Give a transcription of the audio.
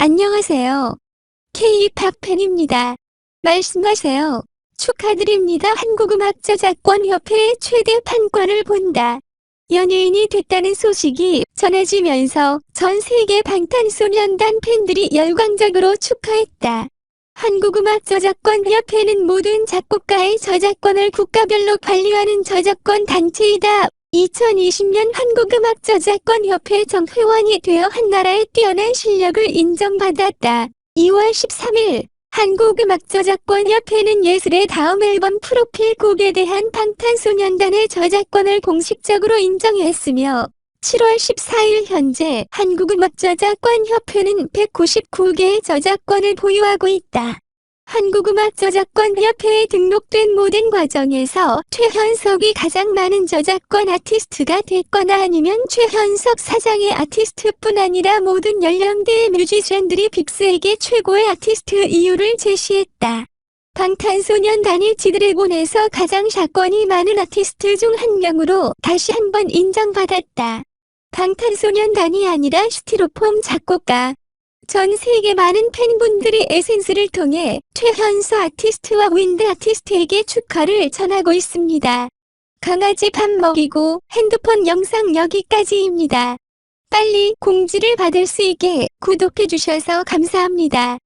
안녕하세요. K-팝 팬입니다. 말씀하세요. 축하드립니다. 한국음악저작권협회의 최대 판권을 본다. 연예인이 됐다는 소식이 전해지면서 전 세계 방탄소년단 팬들이 열광적으로 축하했다. 한국음악저작권협회는 모든 작곡가의 저작권을 국가별로 관리하는 저작권 단체이다. 2020년 한국음악저작권협회 정회원이 되어 한나라의 뛰어난 실력을 인정받았다. 2월 13일 한국음악저작권협회는 예술의 다음 앨범 프로필 곡에 대한 방탄소년단의 저작권을 공식적으로 인정했으며 7월 14일 현재 한국음악저작권협회는 199개의 저작권을 보유하고 있다. 한국음악 저작권협회에 등록된 모든 과정에서 최현석이 가장 많은 저작권 아티스트가 됐거나 아니면 최현석 사장의 아티스트뿐 아니라 모든 연령대의 뮤지션들이 빅스에게 최고의 아티스트 이유를 제시했다. 방탄소년단이 지드래곤에서 가장 사건이 많은 아티스트 중 한 명으로 다시 한번 인정받았다. 방탄소년단이 아니라 스티로폼 작곡가, 전 세계 많은 팬분들이 에센스를 통해 최현수 아티스트와 윈드 아티스트에게 축하를 전하고 있습니다. 강아지 밥 먹이고 핸드폰 영상 여기까지입니다. 빨리 공지를 받을 수 있게 구독해 주셔서 감사합니다.